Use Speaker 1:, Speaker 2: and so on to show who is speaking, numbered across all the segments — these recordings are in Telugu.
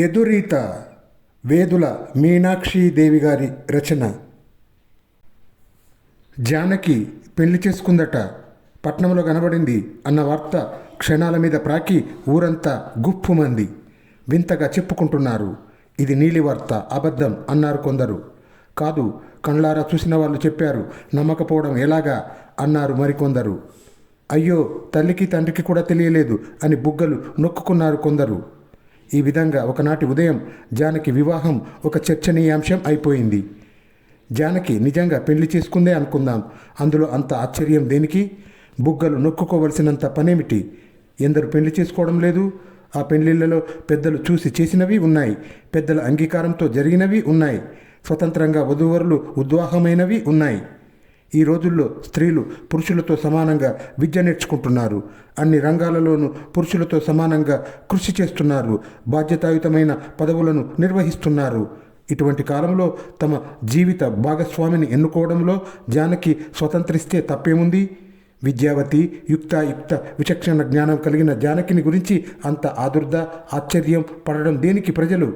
Speaker 1: ఎదురీత వేదుల మీనాక్షీదేవి గారి రచన. జానకి పెళ్ళి చేసుకుందట. పట్నంలో కనబడింది అన్న వార్త క్షణాల మీద ప్రాకి ఊరంతా గుప్పుమంది. వింతగా చెప్పుకుంటున్నారు. ఇది నీలి వార్త అబద్ధం అన్నారు కొందరు. కాదు కళ్ళారా చూసిన వాళ్ళు చెప్పారు నమ్మకపోవడం ఎలాగా అన్నారు మరికొందరు అయ్యో తల్లికి తండ్రికి కూడా తెలియలేదు అని బుగ్గలు నొక్కుకున్నారు కొందరు. ఈ విధంగా ఒకనాటి ఉదయం జానకి వివాహం ఒక చర్చనీయాంశం అయిపోయింది. జానకి నిజంగా పెళ్ళి చేసుకుందే అనుకుందాం. అందులో అంత ఆశ్చర్యం దేనికి? బుగ్గలు నొక్కుకోవలసినంత పనేమిటి? ఎందరు పెళ్ళి చేసుకోవడం లేదు? ఆ పెళ్ళిళ్ళలో పెద్దలు చూసి చేసినవి ఉన్నాయి. పెద్దల అంగీకారంతో జరిగినవి ఉన్నాయి. స్వతంత్రంగా వధూవరులు ఉద్వాహమైనవి ఉన్నాయి. ఈ రోజుల్లో స్త్రీలు పురుషులతో సమానంగా విద్య నేర్చుకుంటున్నారు. అన్ని రంగాలలోనూ పురుషులతో సమానంగా కృషి చేస్తున్నారు. బాధ్యతాయుతమైన పదవులను నిర్వహిస్తున్నారు. ఇటువంటి కాలంలో తమ జీవిత భాగస్వామిని ఎన్నుకోవడంలో జానకి స్వతంత్రిస్తే తప్పేముంది? విద్యావతి యుక్తాయుక్త విచక్షణ జ్ఞానం కలిగిన జానకిని గురించి అంత ఆదుర్ద ఆశ్చర్యం పడడం దేనికి ప్రజలు?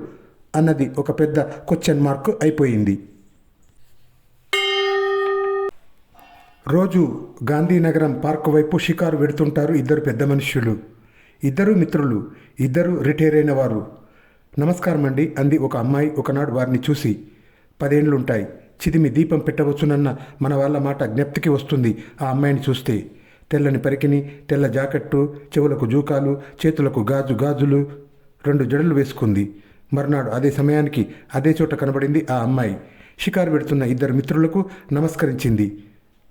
Speaker 1: అన్నది ఒక పెద్ద క్వశ్చన్ మార్క్ అయిపోయింది. రోజు గాంధీనగరం పార్క్ వైపు షికారు వెడుతుంటారు ఇద్దరు పెద్ద మనుష్యులు. ఇద్దరు మిత్రులు ఇద్దరు రిటైర్ అయిన వారు. నమస్కారం అండి అంది ఒక అమ్మాయి. ఒకనాడు వారిని చూసి పదేండ్లుంటాయి చిదిమి దీపం పెట్టవచ్చునన్న మన వాళ్ళ మాట జ్ఞప్తికి వస్తుంది. ఆ అమ్మాయిని చూస్తే తెల్లని పరికిని తెల్ల జాకెట్టు చెవులకు జూకాలు చేతులకు గాజు గాజులు రెండు జడలు వేసుకుంది. మర్నాడు అదే సమయానికి అదే చోట కనబడింది ఆ అమ్మాయి. షికారు పెడుతున్న ఇద్దరు మిత్రులకు నమస్కరించింది.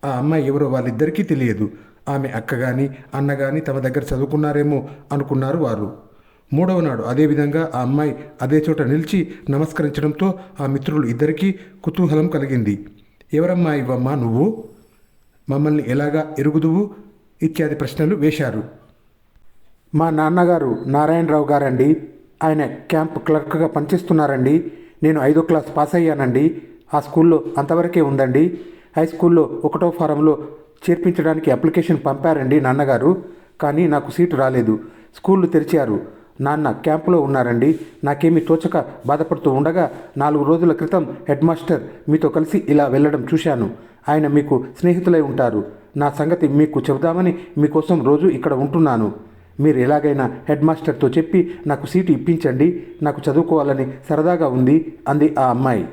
Speaker 1: ఆ అమ్మాయి ఎవరో వాళ్ళిద్దరికీ తెలియదు. ఆమె అక్క కానీ అన్న కానీ తమ దగ్గర చదువుకున్నారేమో అనుకున్నారు వారు. మూడవ నాడు అదేవిధంగా ఆ అమ్మాయి అదే చోట నిలిచి నమస్కరించడంతో ఆ మిత్రులు ఇద్దరికీ కుతూహలం కలిగింది. ఎవరమ్మా ఇవ్వమ్మా నువ్వు? మమ్మల్ని ఎలాగా ఎరుగుదువు? ఇత్యాది ప్రశ్నలు వేశారు. మా నాన్నగారు నారాయణరావు గారండి. ఆయన క్యాంప్ క్లర్క్గా పనిచేస్తున్నారండి. నేను ఐదో క్లాస్ పాస్ అయ్యానండి ఆ స్కూల్లో అంతవరకే ఉందండి. హై స్కూల్లో ఒకటో ఫారంలో చేర్పించడానికి అప్లికేషన్ పంపారండి నాన్నగారు కానీ నాకు సీటు రాలేదు. స్కూళ్ళు తెరిచారు. నాన్న క్యాంపులో ఉన్నారండి. నాకేమీ తోచక బాధపడుతూ ఉండగా నాలుగు రోజుల క్రితం హెడ్ మాస్టర్ మీతో కలిసి ఇలా వెళ్ళడం చూశాను. ఆయన మీకు స్నేహితులై ఉంటారు. నా సంగతి మీకు చెబుదామని మీకోసం రోజు ఇక్కడ ఉంటున్నాను. మీరు ఎలాగైనా హెడ్ మాస్టర్తో చెప్పి నాకు సీటు ఇప్పించండి. నాకు చదువుకోవాలని సరదాగా ఉంది అంది ఆ అమ్మాయి.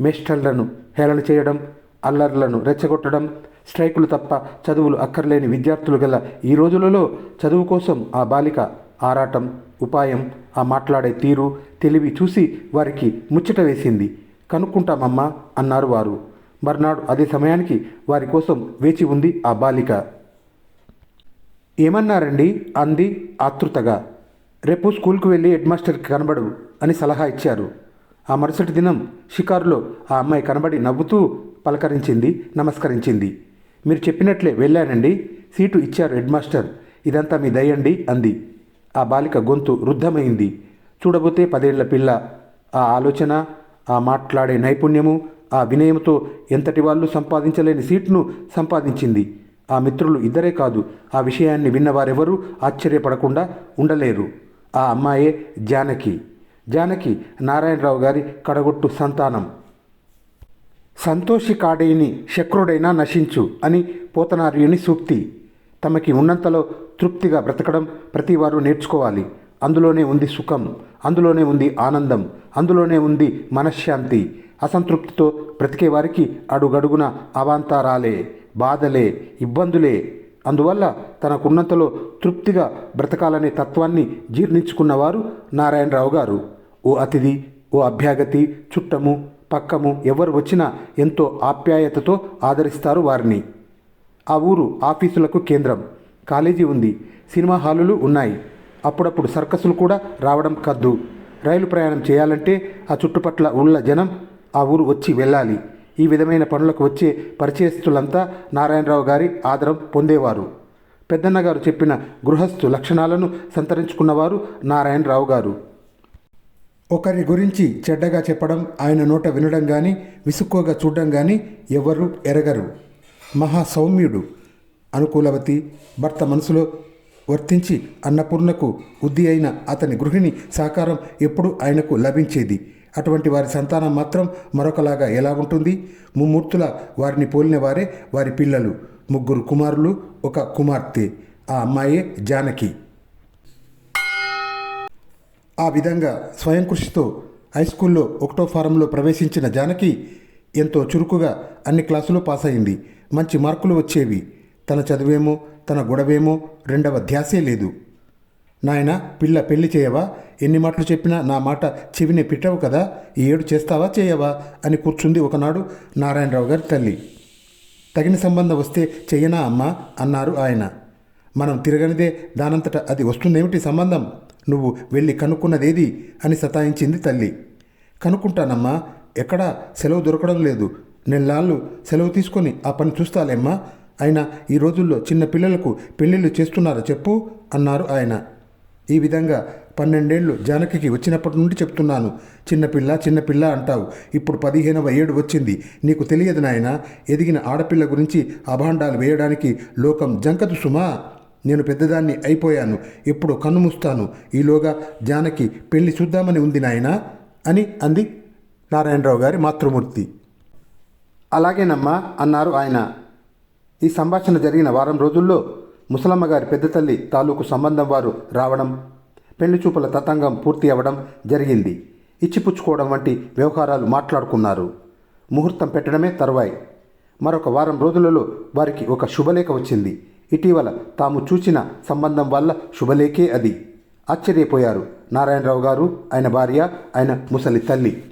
Speaker 1: మేస్టర్లను హేళన చేయడం అల్లర్లను రెచ్చగొట్టడం స్ట్రైకులు తప్ప చదువులు అక్కర్లేని విద్యార్థులు గల ఈ రోజులలో చదువు కోసం ఆ బాలిక ఆరాటం ఉపాయం ఆ మాట్లాడే తీరు తెలివి చూసి వారికి ముచ్చట వేసింది. కనుక్కుంటామమ్మా అన్నారు వారు. మర్నాడు అదే సమయానికి వారి కోసం వేచి ఉంది ఆ బాలిక. ఏమన్నారండి? అంది ఆతృతగా. రేపు స్కూల్కి వెళ్ళి హెడ్మాస్టర్కి కనబడు అని సలహా ఇచ్చారు. ఆ మరుసటి దినం షికారులో ఆ అమ్మాయి కనబడి నవ్వుతూ పలకరించింది నమస్కరించింది. మీరు చెప్పినట్లే వెళ్ళానండి సీటు ఇచ్చారు హెడ్ మాస్టర్ ఇదంతా మీ దయండి అంది. ఆ బాలిక గొంతు రుద్ధమైంది. చూడబోతే పదేళ్ళ పిల్ల. ఆ ఆలోచన ఆ మాట్లాడే నైపుణ్యము ఆ వినయంతో ఎంతటి వాళ్ళు సంపాదించలేని సీట్ను సంపాదించింది. ఆ మిత్రులు ఇద్దరే కాదు ఆ విషయాన్ని విన్నవారెవరూ ఆశ్చర్యపడకుండా ఉండలేరు. ఆ అమ్మాయే జానకి. జానకి నారాయణరావు గారి కడగొట్టు సంతానం. సంతోషి కాడేని శక్రుడైనా నశించు అని పోతనార్యుని సూక్తి. తమకి ఉన్నంతలో తృప్తిగా బ్రతకడం ప్రతివారు నేర్చుకోవాలి. అందులోనే ఉంది సుఖం అందులోనే ఉంది ఆనందం అందులోనే ఉంది మనశ్శాంతి. అసంతృప్తితో బ్రతికే వారికి అడుగడుగున అవాంతరాలే బాధలే ఇబ్బందులే. అందువల్ల తనకున్నంతలో తృప్తిగా బ్రతకాలనే తత్వాన్ని జీర్ణించుకున్నవారు నారాయణరావు గారు. ఓ అతిథి ఓ అభ్యాగతి చుట్టము పక్కము ఎవరు వచ్చినా ఎంతో ఆప్యాయతతో ఆదరిస్తారు వారిని. ఆ ఊరు ఆఫీసులకు కేంద్రం. కాలేజీ ఉంది. సినిమా హాలులు ఉన్నాయి. అప్పుడప్పుడు సర్కసులు కూడా రావడం కద్దు. రైలు ప్రయాణం చేయాలంటే ఆ చుట్టుపట్ల ఉన్న జనం ఆ ఊరు వచ్చి వెళ్ళాలి. ఈ విధమైన పనులకు వచ్చే పరిచయస్తులంతా నారాయణరావు గారి ఆదరం పొందేవారు. పెద్దన్నగారు చెప్పిన గృహస్థు లక్షణాలను సంతరించుకున్నవారు నారాయణరావు గారు. ఒకరి గురించి చెడ్డగా చెప్పడం ఆయన నోట వినడం కానీ విసుక్కోగా చూడడం కానీ ఎవరు ఎరగరు. మహాసౌమ్యుడు అనుకూలవతి భర్త మనసులో వర్తించి అన్నపూర్ణకు ఉద్ది అయిన అతని గృహిణి సహకారం ఎప్పుడు ఆయనకు లభించేది. అటువంటి వారి సంతానం మాత్రం మరొకలాగా ఎలా ఉంటుంది? ముమ్మూర్తుల వారిని పోలిన వారే వారి పిల్లలు. ముగ్గురు కుమారులు ఒక కుమార్తె. ఆ అమ్మాయే జానకి. ఆ విధంగా స్వయం కృషితో హై స్కూల్లో ఒకటో ఫారంలో ప్రవేశించిన జానకి ఎంతో చురుకుగా అన్ని క్లాసులు పాస్ అయింది మంచి మార్కులు వచ్చేవి. తన చదువేమో తన గొడవేమో రెండవ ధ్యాసే లేదు. నాయన పిల్ల పెళ్ళి చేయవా? ఎన్ని మాటలు చెప్పినా నా మాట చెవిని పెట్టవు కదా? ఈ ఏడు చేస్తావా చేయవా? అని కూర్చుంది ఒకనాడు నారాయణరావు గారి తల్లి. తగిన సంబంధం వస్తే చెయ్యనా అమ్మా? అన్నారు ఆయన. మనం తిరగనిదే దానంతట అది వస్తుందేమిటి సంబంధం? నువ్వు వెళ్ళి కనుక్కున్నదేది? అని సతాయించింది తల్లి. కనుక్కుంటానమ్మా ఎక్కడా సెలవు దొరకడం లేదు. నెలలాళ్ళు సెలవు తీసుకొని ఆ పని చూస్తాలేమ్మా? అయినా ఈ రోజుల్లో చిన్న పిల్లలకు పెళ్ళిళ్ళు చేస్తున్నారా చెప్పు? అన్నారు ఆయన. ఈ విధంగా పన్నెండేళ్ళు జానకికి వచ్చినప్పటి నుండి చెప్తున్నాను. చిన్నపిల్ల చిన్నపిల్ల అంటావు. ఇప్పుడు పదిహేనవ ఏడు వచ్చింది. నీకు తెలియదు నాయన ఎదిగిన ఆడపిల్ల గురించి అభాండాలు వేయడానికి లోకం జంకదు సుమా. నేను పెద్దదాన్ని అయిపోయాను. ఇప్పుడు కన్ను మూస్తాను. ఈలోగా జానకి పెళ్ళి చూద్దామని ఉంది నాయన అని అంది నారాయణరావు గారి మాతృమూర్తి. అలాగేనమ్మా అన్నారు ఆయన. ఈ సంభాషణ జరిగిన వారం రోజుల్లో ముసలమ్మ గారి పెద్ద తల్లి తాలూకు సంబంధం వారు రావడం పెళ్ళి చూపుల తతంగం పూర్తి అవ్వడం జరిగింది. ఇచ్చిపుచ్చుకోవడం వంటి వ్యవహారాలు మాట్లాడుకున్నారు. ముహూర్తం పెట్టడమే తరువాయి. మరొక వారం రోజులలో వారికి ఒక శుభలేఖ వచ్చింది. ఇటీవల తాము చూసిన సంబంధం వల్ల శుభలేఖే అది. ఆశ్చర్యపోయారు. నారాయణరావు గారు ఆయన భార్య ఆయన ముసలి తల్లి.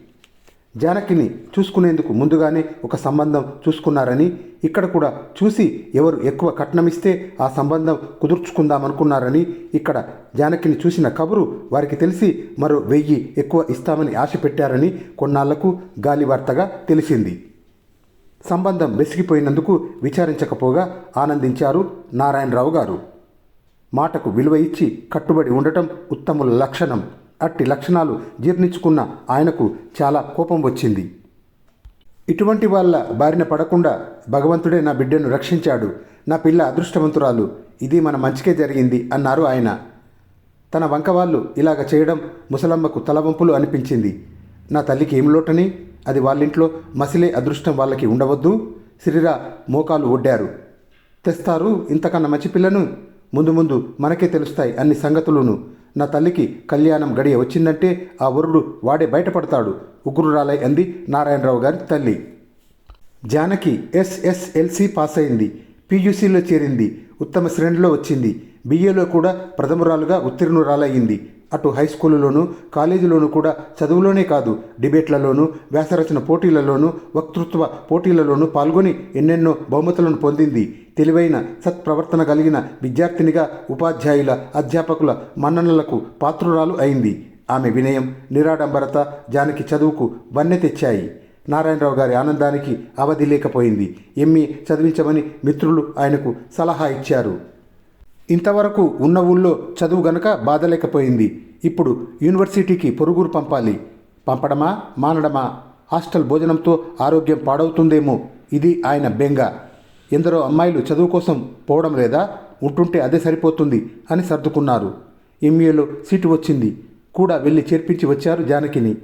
Speaker 1: జానకిని చూసుకునేందుకు ముందుగానే ఒక సంబంధం చూసుకున్నారని ఇక్కడ కూడా చూసి ఎవరు ఎక్కువ కట్నమిస్తే ఆ సంబంధం కుదుర్చుకుందామనుకున్నారని ఇక్కడ జానకిని చూసిన కబురు వారికి తెలిసి మరో వెయ్యి ఎక్కువ ఇస్తామని ఆశ పెట్టారని కొన్నాళ్ళకు గాలివార్తగా తెలిసింది. సంబంధం వెసిగిపోయినందుకు విచారించకపోగా ఆనందించారు నారాయణరావు గారు. మాటకు విలువ ఇచ్చి కట్టుబడి ఉండటం ఉత్తముల లక్షణం. అట్టి లక్షణాలు జీర్ణించుకున్న ఆయనకు చాలా కోపం వచ్చింది. ఇటువంటి వాళ్ళ బారిన పడకుండా భగవంతుడే నా బిడ్డను రక్షించాడు. నా పిల్ల అదృష్టవంతురాలు. ఇది మన మంచికే జరిగింది అన్నారు ఆయన. తన వంక వాళ్ళు ఇలాగ చేయడం ముసలమ్మకు తలవంపులు అనిపించింది. నా తల్లికి ఏం లోటని? అది వాళ్ళింట్లో మసిలే అదృష్టం వాళ్ళకి ఉండవద్దు. సిరిరా మోకాలు ఒడ్డారు. తెస్తారు ఇంతకన్నా మంచి పిల్లను. ముందు ముందు మనకే తెలుస్తాయి అన్ని సంగతులను. నా తల్లికి కళ్యాణం గడియ వచ్చిందంటే ఆ వరుడు వాడే బయటపడతాడు. ఉగ్రురాలై అంది నారాయణరావు గారి తల్లి. జానకి ఎస్ఎస్ఎల్సి పాస్ అయింది పీయూసీలో చేరింది. ఉత్తమ శ్రేణిలో వచ్చింది. బీఏలో కూడా ప్రథమురాలుగా ఉత్తీర్ణురాలయ్యింది. అటు హై స్కూలులోనూ కాలేజీలోనూ కూడా చదువులోనే కాదు డిబేట్లలోనూ వ్యాసరచన పోటీలలోనూ వక్తృత్వ పోటీలలోనూ పాల్గొని ఎన్నెన్నో బహుమతులను పొందింది. తెలివైన సత్ప్రవర్తన కలిగిన విద్యార్థినిగా ఉపాధ్యాయుల అధ్యాపకుల మన్ననలకు పాత్రురాలు అయింది. ఆమె వినయం నిరాడంబరత జానకి చదువుకు వన్నె తెచ్చాయి. నారాయణరావు గారి ఆనందానికి అవధి లేకపోయింది. ఎమ్మి చదివించమని మిత్రులు ఆయనకు సలహా ఇచ్చారు. ఇంతవరకు ఉన్న ఊళ్ళో చదువు గనక బాధలేకపోయింది. ఇప్పుడు యూనివర్సిటీకి పొరుగురు పంపాలి. పంపడమా? మానడమా? హాస్టల్ భోజనంతో ఆరోగ్యం పాడవుతుందేమో? ఇది ఆయన బెంగ. ఎందరో అమ్మాయిలు చదువు కోసం పోవడం లేదా? ఉంటుంటే అదే సరిపోతుంది అని సర్దుకున్నారు. ఎంఏలో సీటు వచ్చింది. కూడా వెళ్ళి చేర్పించి వచ్చారు జానకిని.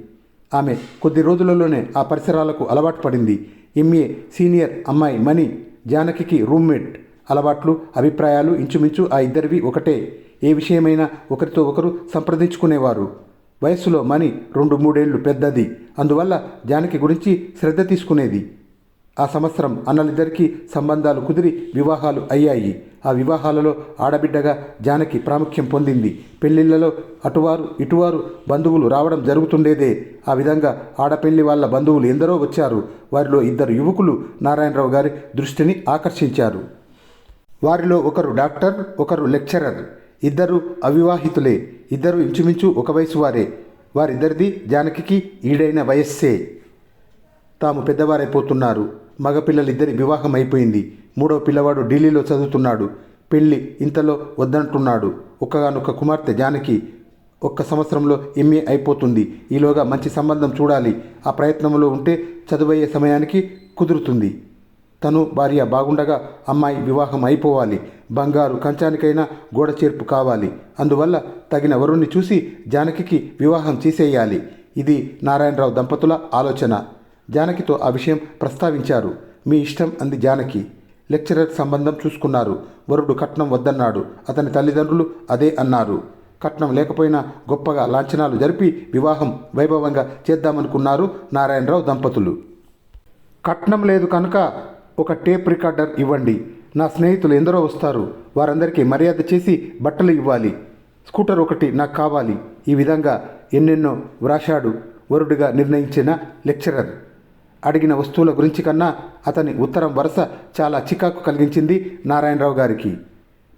Speaker 1: ఆమె కొద్ది రోజులలోనే ఆ పరిసరాలకు అలవాటు పడింది. ఎంఏ సీనియర్ అమ్మాయి మణి జానకికి రూమ్మేట్. అలవాట్లు అభిప్రాయాలు ఇంచుమించు ఆ ఇద్దరివి ఒకటే. ఏ విషయమైనా ఒకరితో ఒకరు సంప్రదించుకునేవారు. వయస్సులో మణి రెండు మూడేళ్ళు పెద్దది. అందువల్ల జానకి గురించి శ్రద్ధ తీసుకునేది. ఆ సంవత్సరం అన్నలిద్దరికీ సంబంధాలు కుదిరి వివాహాలు అయ్యాయి. ఆ వివాహాలలో ఆడబిడ్డగా జానకి ప్రాముఖ్యం పొందింది. పెళ్ళిళ్ళలో అటువారు ఇటువారు బంధువులు రావడం జరుగుతుండేదే. ఆ విధంగా ఆడపెళ్ళి వాళ్ళ బంధువులు ఎందరో వచ్చారు. వారిలో ఇద్దరు యువకులు నారాయణరావు గారి దృష్టిని ఆకర్షించారు. వారిలో ఒకరు డాక్టర్ ఒకరు లెక్చరర్. ఇద్దరు అవివాహితులే. ఇద్దరు ఇంచుమించు ఒక వయసు వారే. వారిద్దరిది జానకికి ఈడైన వయస్సే. తాము పెద్దవారైపోతున్నారు. మగపిల్లలిద్దరి వివాహం అయిపోయింది. మూడో పిల్లవాడు ఢిల్లీలో చదువుతున్నాడు. పెళ్ళి ఇంతలో వద్దంటున్నాడు. ఒక్కగానొక్క కుమార్తె జానకి ఒక్క సంవత్సరంలో ఎంఏ అయిపోతుంది. ఈలోగా మంచి సంబంధం చూడాలి. ఆ ప్రయత్నంలో ఉంటే చదువయ్యే సమయానికి కుదురుతుంది. తను భార్య బాగుండగా అమ్మాయి వివాహం అయిపోవాలి. బంగారు కంచానికైనా గోడ చేర్పు కావాలి. అందువల్ల తగిన వరుణ్ణి చూసి జానకికి వివాహం చేసేయాలి. ఇది నారాయణరావు దంపతుల ఆలోచన. జానకితో ఆ విషయం ప్రస్తావించారు. మీ ఇష్టం అంది జానకి. లెక్చరర్ సంబంధం చూసుకున్నారు. వరుడు కట్నం వద్దన్నాడు. అతని తల్లిదండ్రులు అదే అన్నారు. కట్నం లేకపోయినా గొప్పగా లాంఛనాలు జరిపి వివాహం వైభవంగా చేద్దామనుకున్నారు నారాయణరావు దంపతులు. కట్నం లేదు కనుక ఒక టేప్ రికార్డర్ ఇవ్వండి. నా స్నేహితులు ఎందరో వస్తారు. వారందరికీ మర్యాద చేసి బట్టలు ఇవ్వాలి. స్కూటర్ ఒకటి నాకు కావాలి. ఈ విధంగా ఎన్నెన్నో వ్రాశాడు వరుడిగా నిర్ణయించిన లెక్చరర్. అడిగిన వస్తువుల గురించి కన్నా అతని ఉత్తరం వరుస చాలా చికాకు కలిగించింది నారాయణరావు గారికి.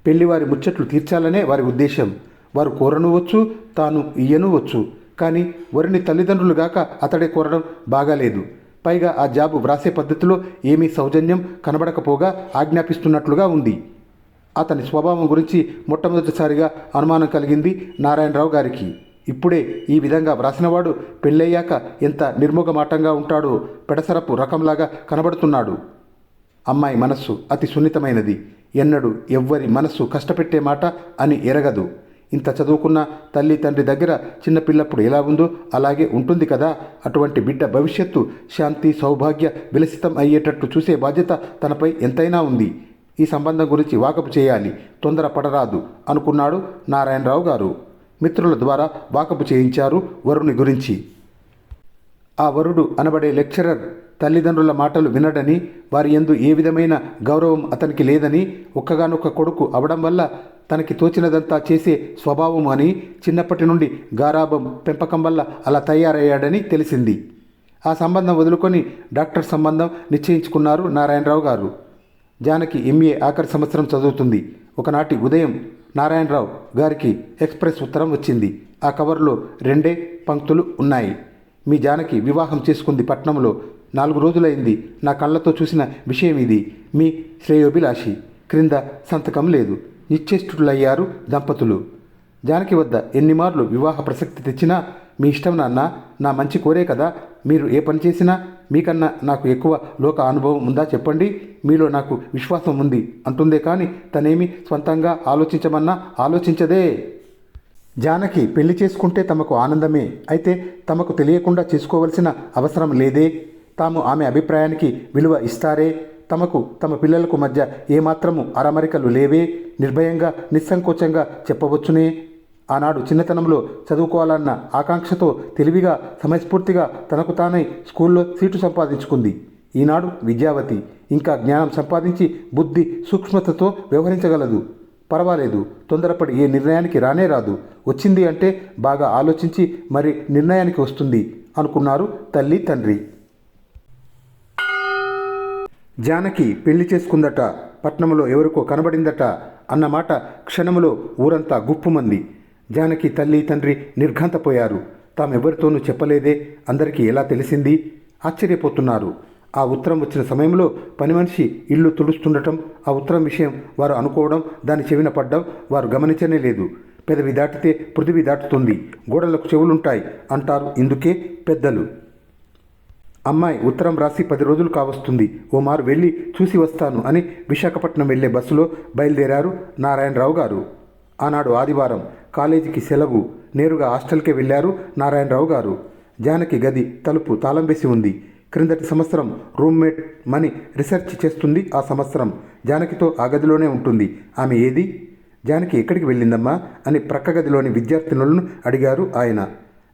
Speaker 1: పెళ్ళివారి ముచ్చట్లు తీర్చాలనే వారి ఉద్దేశం. వారు కోరనువచ్చు తాను ఇయ్యనువచ్చు. కానీ వరిని తల్లిదండ్రులుగాక అతడే కోరడం బాగాలేదు. పైగా ఆ జాబు వ్రాసే పద్ధతిలో ఏమీ సౌజన్యం కనబడకపోగా ఆజ్ఞాపిస్తున్నట్లుగా ఉంది. అతని స్వభావం గురించి మొట్టమొదటిసారిగా అనుమానం కలిగింది నారాయణరావు గారికి. ఇప్పుడే ఈ విధంగా వ్రాసినవాడు పెళ్ళయ్యాక ఎంత నిర్మోగమాటంగా ఉంటాడో పెడసరపు రకంలాగా కనబడుతున్నాడు. అమ్మాయి మనస్సు అతి సున్నితమైనది. ఎన్నడు ఎవ్వరి మనస్సు కష్టపెట్టే మాట అని ఎరగదు. ఇంత చదువుకున్న తల్లి తండ్రి దగ్గర చిన్నపిల్లప్పుడు ఎలా ఉందో అలాగే ఉంటుంది కదా. అటువంటి బిడ్డ భవిష్యత్తు శాంతి సౌభాగ్య విలసితం అయ్యేటట్టు చూసే బాధ్యత తనపై ఎంతైనా ఉంది. ఈ సంబంధం గురించి వాకపు చేయాలి. తొందర పడరాదు అనుకున్నాడు నారాయణరావు గారు. మిత్రుల ద్వారా వాకపు చేయించారు వరుని గురించి. ఆ వరుడు అనబడే లెక్చరర్ తల్లిదండ్రుల మాటలు వినడని వారి ఎందు ఏ విధమైన గౌరవం అతనికి లేదని ఒక్కగానొక్క కొడుకు అవడం వల్ల తనకి తోచినదంతా చేసే స్వభావం అని చిన్నప్పటి నుండి గారాభం పెంపకం వల్ల అలా తయారయ్యాడని తెలిసింది. ఆ సంబంధం వదులుకొని డాక్టర్ సంబంధం నిశ్చయించుకున్నారు నారాయణరావు గారు. జానకి ఎంఏ ఆఖరి సంవత్సరం చదువుతుంది. ఒకనాటి ఉదయం నారాయణరావు గారికి ఎక్స్ప్రెస్ ఉత్తరం వచ్చింది. ఆ కవర్లో రెండే పంక్తులు ఉన్నాయి. మీ జానకి వివాహం చేసుకుంది పట్నంలో. నాలుగు రోజులైంది. నా కళ్ళతో చూసిన విషయం ఇది. మీ శ్రేయోభిలాషి. క్రింద సంతకం లేదు. నిశ్చేష్టులయ్యారు దంపతులు. జానకి వద్ద ఎన్ని మార్లు వివాహ ప్రసక్తి తెచ్చినా మీ ఇష్టం నాన్న నా మంచి కోరే కదా. మీరు ఏ పని చేసినా మీకన్నా నాకు ఎక్కువ లోక అనుభవం ఉందా చెప్పండి. మీలో నాకు విశ్వాసం ఉంది. అంటుందే కానీ తనేమి స్వంతంగా ఆలోచించమన్నా ఆలోచించదే. జానకి పెళ్ళి చేసుకుంటే తమకు ఆనందమే. అయితే తమకు తెలియకుండా చేసుకోవలసిన అవసరం లేదే. తాము ఆమె అభిప్రాయానికి విలువ ఇస్తారే. తమకు తమ పిల్లలకు మధ్య ఏమాత్రము అరమరికలు లేవే. నిర్భయంగా నిస్సంకోచంగా చెప్పవచ్చునే. ఆనాడు చిన్నతనంలో చదువుకోవాలన్న ఆకాంక్షతో తెలివిగా సమయస్ఫూర్తిగా తనకు తానై స్కూల్లో సీటు సంపాదించుకుంది. ఈనాడు విద్యావతి. ఇంకా జ్ఞానం సంపాదించి బుద్ధి సూక్ష్మతతో వ్యవహరించగలదు. పర్వాలేదు తొందరపడి ఏ నిర్ణయానికి రానే రాదు. వచ్చింది అంటే బాగా ఆలోచించి మరి నిర్ణయానికి వస్తుంది అనుకున్నారు తల్లి తండ్రి. జానకి పెళ్ళి చేసుకుందట పట్నంలో ఎవరికో కనబడిందట అన్నమాట క్షణములో ఊరంతా గుప్పుమంది. జానకి తల్లి తండ్రి నిర్ఘాంతపోయారు. తామెవరితోనూ చెప్పలేదే అందరికీ ఎలా తెలిసింది? ఆశ్చర్యపోతున్నారు. ఆ ఉత్తరం వచ్చిన సమయంలో పని మనిషి ఇల్లు తుడుస్తుండటం ఆ ఉత్తరం విషయం వారు అనుకోవడం దాని చెవిన పడ్డం వారు గమనించనే లేదు. పెదవి దాటితే పృథివీ దాటుతుంది. గోడలకు చెవులుంటాయి అంటారు ఇందుకే పెద్దలు. అమ్మాయి ఉత్తరం రాసి పది రోజులు కావస్తుంది. ఓ మారు వెళ్ళి చూసి వస్తాను అని విశాఖపట్నం వెళ్ళే బస్సులో బయలుదేరారు నారాయణరావు గారు. ఆనాడు ఆదివారం కాలేజీకి సెలవు. నేరుగా హాస్టల్కే వెళ్ళారు నారాయణరావు గారు. జానకి గది తలుపు తాళం వేసి ఉంది. క్రిందటి సంవత్సరం రూమ్మేట్ మని రీసెర్చ్ చేస్తుంది ఆ సంవత్సరం. జానకితో ఆ గదిలోనే ఉంటుంది. ఆమె ఏది? జానకి ఎక్కడికి వెళ్ళిందమ్మా? అని ప్రక్క గదిలోని విద్యార్థినులను అడిగారు ఆయన.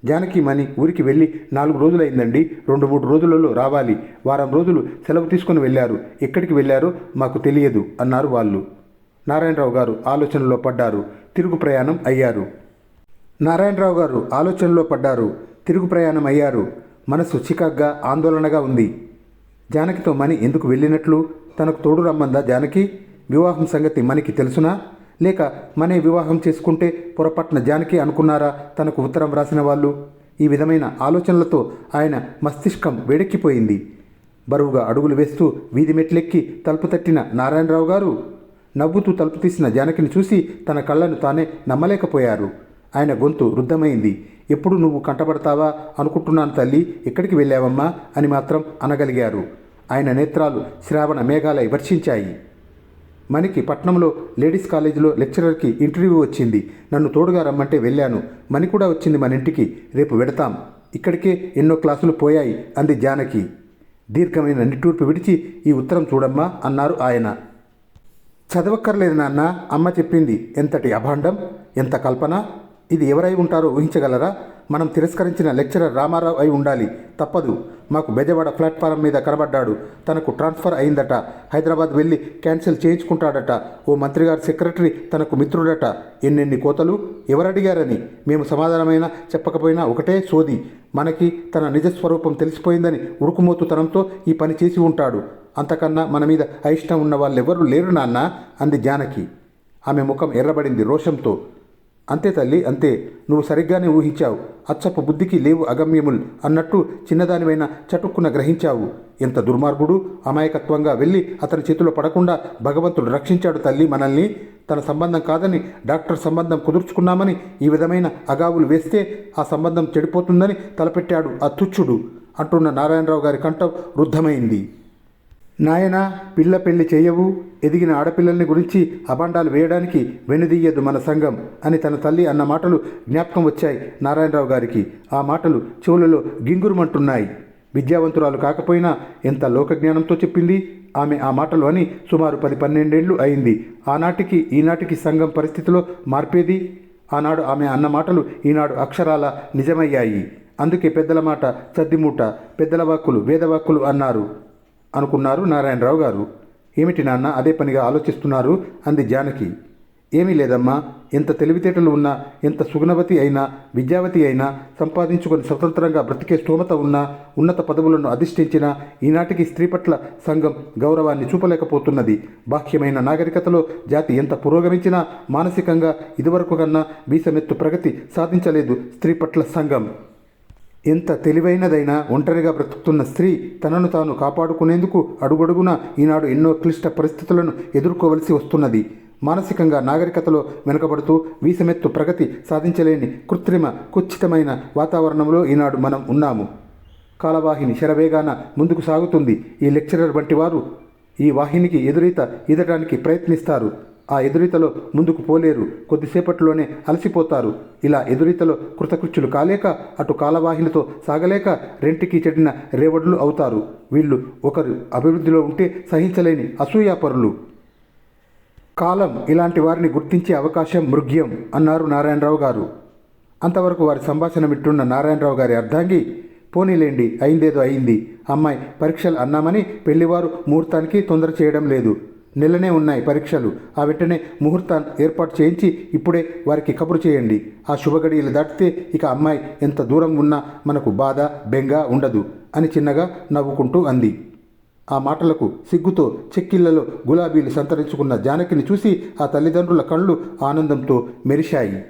Speaker 1: జానకి మణి ఊరికి వెళ్ళి నాలుగు రోజులైందండి. రెండు మూడు రోజులలో రావాలి. వారం రోజులు సెలవు తీసుకుని వెళ్ళారు. ఎక్కడికి వెళ్ళారో మాకు తెలియదు అన్నారు వాళ్ళు. నారాయణరావు గారు ఆలోచనలో పడ్డారు. తిరుగు ప్రయాణం అయ్యారు. నారాయణరావు గారు ఆలోచనలో పడ్డారు. తిరుగు ప్రయాణం అయ్యారు. మనసు చికాగ్గా ఆందోళనగా ఉంది. జానకితో మణి ఎందుకు వెళ్ళినట్లు? తనకు తోడు రమ్మందా జానకి? వివాహం సంగతి మనకి తెలుసునా? లేక మనే వివాహం చేసుకుంటే పొరపాటున జానకి అనుకున్నారా? తనకు ఉత్తరం రాసిన వాళ్ళు. ఈ విధమైన ఆలోచనలతో ఆయన మస్తిష్కం వేడెక్కిపోయింది. బరువుగా అడుగులు వేస్తూ వీధి మెట్లెక్కి తలుపు తట్టిన నారాయణరావు గారు నవ్వుతూ తలుపు తీసిన జానకిని చూసి తన కళ్ళను తానే నమ్మలేకపోయారు. ఆయన గొంతు రుద్ధమైంది. ఎప్పుడు నువ్వు కంటపడతావా అనుకుంటున్నాను తల్లి ఎక్కడికి వెళ్ళావమ్మా అని మాత్రం అనగలిగారు. ఆయన నేత్రాలు శ్రావణ మేఘాలై వర్షించాయి. మణికి పట్నంలో లేడీస్ కాలేజీలో లెక్చరర్కి ఇంటర్వ్యూ వచ్చింది. నన్ను తోడుగా రమ్మంటే వెళ్ళాను. మణి కూడా వచ్చింది మన ఇంటికి. రేపు వెడతాం. ఇక్కడికే ఎన్నో క్లాసులు పోయాయి అంది జానకి. దీర్ఘమైన నిట్టూర్పు విడిచి ఈ ఉత్తరం చూడమ్మా అన్నారు ఆయన. చదవక్కర్లేదు నాన్న అమ్మ చెప్పింది. ఎంతటి అభాండం? ఎంత కల్పన? ఇది ఎవరై ఉంటారో ఊహించగలరా? మనం తిరస్కరించిన లెక్చరర్ రామారావు అయి ఉండాలి. తప్పదు. మాకు బెజవాడ ప్లాట్ఫారం మీద కనబడ్డాడు. తనకు ట్రాన్స్ఫర్ అయిందట. హైదరాబాద్ వెళ్ళి క్యాన్సిల్ చేయించుకుంటాడట. ఓ మంత్రి గారి సెక్రటరీ తనకు మిత్రుడట. ఎన్నెన్ని కోతలు? ఎవరడిగారని? మేము సమాధానమైన చెప్పకపోయినా ఒకటే సోది. మనకి తన నిజస్వరూపం తెలిసిపోయిందని ఉడుకుమోతుతనంతో ఈ పని చేసి ఉంటాడు. అంతకన్నా మన మీద అయిష్టం ఉన్న వాళ్ళెవరూ లేరు నాన్న అంది జానకి. ఆమె ముఖం ఎర్రబడింది రోషంతో. అంతే తల్లి అంతే. నువ్వు సరిగ్గానే ఊహించావు. అచ్చపు బుద్ధికి లేవు అగమ్యముల్ అన్నట్టు చిన్నదానివైన చటుక్కున గ్రహించావు. ఎంత దుర్మార్గుడు అమాయకత్వంగా వెళ్ళి అతని చేతిలో పడకుండా భగవంతుడు రక్షించాడు తల్లి మనల్ని. తన సంబంధం కాదని డాక్టర్ సంబంధం కుదుర్చుకున్నామని ఈ విధమైన అగావులు వేస్తే ఆ సంబంధం చెడిపోతుందని తలపెట్టాడు ఆ తుచ్చుడు. అంటున్న నారాయణరావు గారి కంఠం రుద్ధమైంది. నాయనా పిల్ల పెళ్ళి చేయవు. ఎదిగిన ఆడపిల్లల్ని గురించి అభాండాలు వేయడానికి వెనుదీయదు మన సంఘం అని తన తల్లి అన్న మాటలు జ్ఞాపకం వచ్చాయి నారాయణరావు గారికి. ఆ మాటలు చెవులలో గింగురుమంటున్నాయి. విద్యావంతురాలు కాకపోయినా ఎంత లోకజ్ఞానంతో చెప్పింది? ఆమె ఆ మాటలు అని సుమారు పది పన్నెండేళ్ళు అయింది. ఆనాటికి ఈనాటికి సంఘం పరిస్థితిలో మార్పేది? ఆనాడు ఆమె అన్న మాటలు ఈనాడు అక్షరాల నిజమయ్యాయి. అందుకే పెద్దల మాట చద్దిమూట పెద్దల వాక్కులు వేదవాక్కులు అన్నారు. అనుకున్నారు నారాయణరావు గారు. ఏమిటి నాన్న అదే పనిగా ఆలోచిస్తున్నారు? అంది జానకి. ఏమీ లేదమ్మా. ఎంత తెలివితేటలు ఉన్నా ఎంత సుగుణవతి అయినా విద్యావతి అయినా సంపాదించుకొని స్వతంత్రంగా బ్రతికే స్తోమత ఉన్నా ఉన్నత పదవులను అధిష్ఠించిన ఈనాటికి స్త్రీ పట్ల సంఘం గౌరవాన్ని చూపలేకపోతున్నది. బాహ్యమైన నాగరికతలో జాతి ఎంత పురోగమించినా మానసికంగా ఇదివరకు కన్నా బీసమెత్తు ప్రగతి సాధించలేదు స్త్రీ పట్ల సంఘం. ఎంత తెలివైనదైనా ఒంటరిగా బ్రతుకుతున్న స్త్రీ తనను తాను కాపాడుకునేందుకు అడుగడుగునా ఈనాడు ఎన్నో క్లిష్ట పరిస్థితులను ఎదుర్కోవలసి వస్తున్నది. మానసికంగా నాగరికతలో వెనుకబడుతూ వీసమెత్తు ప్రగతి సాధించలేని కృత్రిమ కుచ్చితమైన వాతావరణంలో ఈనాడు మనం ఉన్నాము. కాలవాహిని శరవేగాన ముందుకు సాగుతుంది. ఈ లెక్చరర్ వంటి వారు ఈ వాహినికి ఎదురీత ఎదగడానికి ప్రయత్నిస్తారు. ఆ ఎదురీతలో ముందుకు పోలేరు. కొద్దిసేపట్లోనే అలసిపోతారు. ఇలా ఎదురీతలో కృతకృత్యులు కాలేక అటు కాలవాహినితో సాగలేక రెంటికి చెడిన రేవడులు అవుతారు. వీళ్ళు ఒకరు అభివృద్ధిలో ఉంటే సహించలేని అసూయాపరులు. కాలం ఇలాంటి వారిని గుర్తించే అవకాశం మృగ్యం అన్నారు నారాయణరావు గారు. అంతవరకు వారి సంభాషణ వింటున్న నారాయణరావు గారి అర్ధాంగి పోనీలేండి అయిందేదో అయింది. అమ్మాయి పరీక్షలు అన్నామని పెళ్ళివారు ముహూర్తానికి తొందర చేయడం లేదు. నెలనే ఉన్నాయి పరీక్షలు. ఆ వెంటనే ముహూర్తం ఏర్పాటు చేయించి ఇప్పుడే వారికి కబురు చేయండి. ఆ శుభగడియలు దాటితే ఇక అమ్మాయి ఎంత దూరం ఉన్నా మనకు బాధ బెంగ ఉండదు అని చిన్నగా నవ్వుకుంటూ అంది. ఆ మాటలకు సిగ్గుతో చెక్కిళ్ళలో గులాబీలు సంతరించుకున్న జానకిని చూసి ఆ తల్లిదండ్రుల కళ్ళు ఆనందంతో మెరిశాయి.